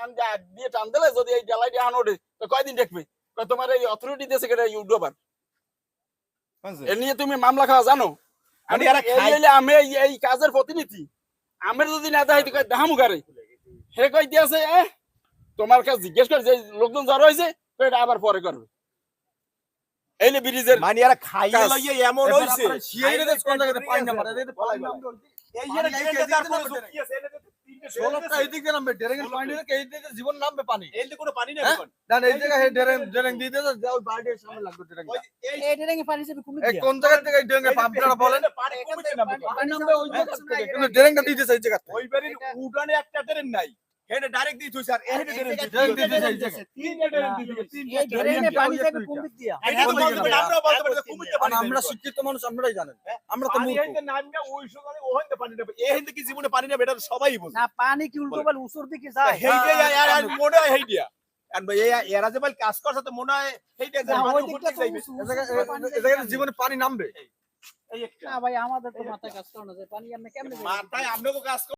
আন যা দিয়ে টান দিলে যদি এই জ্বালাই দিয়ে ওঠে তো কয়দিন দেখবে? তোমার এই অথরিটি দিয়েছে কেটে ইউডোবার এ নিয়ে তুমি মামলা খাওয়া জানো? আমি এরা এই খাই- হইলে আমি এই- এই কাজের প্রতিনিধি। আমার যদি না দেখাই তো দেখামু গারে হে কই দিয়েছে এ? তোমার কাছে জিজ্ঞেস করে যে লোকজন জ্বর হয়েছে তো এটা আবার পরে করবে। এই যে ব্রিজের মানে এরা খাইয়ে লইয়ে এমন হইছে। দেশ কোন জায়গাতে না মারে, আছে, এনে তো তিনটে ড্রেন ষোলোটা আছে। এইদিকে নামবে ডেরেঙ্গের পানি রেখে এইদিকে জীবন নামবে পানি এর তো কোনো পানি নেই হ্যাঁ? এখন। না এই জায়গায় ডেরেং ডেরেং দিয়ে দিয়েছে যাও বাড়ির সামনে লাগবে ডেরেং ওই যে এই- এই ড্রেনে পানি যাবে কুমির এই দিয়া কোন জায়গা থেকে এই ডেরেঙ্গের এই যে পাম্পটা বলেন পানি কমিতে নামবে তো। পানি নামবে ওই জায়গা হ্যাঁ? থেকে কিন্তু ডেরেংটা দিয়ে দিয়েছে এই জায়গা থেকে ওই বাড়ির উঠানে একটা ট্রেন নাই এখানে ডাইরেক্ট দিয়ে থুইছে আর এখানে ট্রেন দিছে। ডেরেং দিয়ে দিয়েছে এই জায়গায় তিনটা ট্রেন দিয়ে দিছে, তিনটা এই ট্রেন। ড্রেনে পানি ওই যাবে একটা কুমির দিয়া এটা তো বলতে পারি, আমরাও বলতে পারি যে কুমিরতে আর পানি আমরা যাবে। শিক্ষিত মানুষ আমরাই জানেন আমরা তো পানি কি জীবনে পানি নেবে, এটা সবাই বোঝে। না পানি কি উল্টো বল উসুর দিকে যায় হেইটাই আর- আর- আর মনে হয় হেইডিয়া। আর এরা যে বল কাজ করছে তো মনে হয় হেইডিয়া যে না, উপর যাইবে। এই এই। জায়গায় জীবনে পানি নামবে এই একটা। না ভাই আমাদের তো মাথায় কাজ করে না যে পানি আমরা কেমনে মাথায় আমরাও কাজ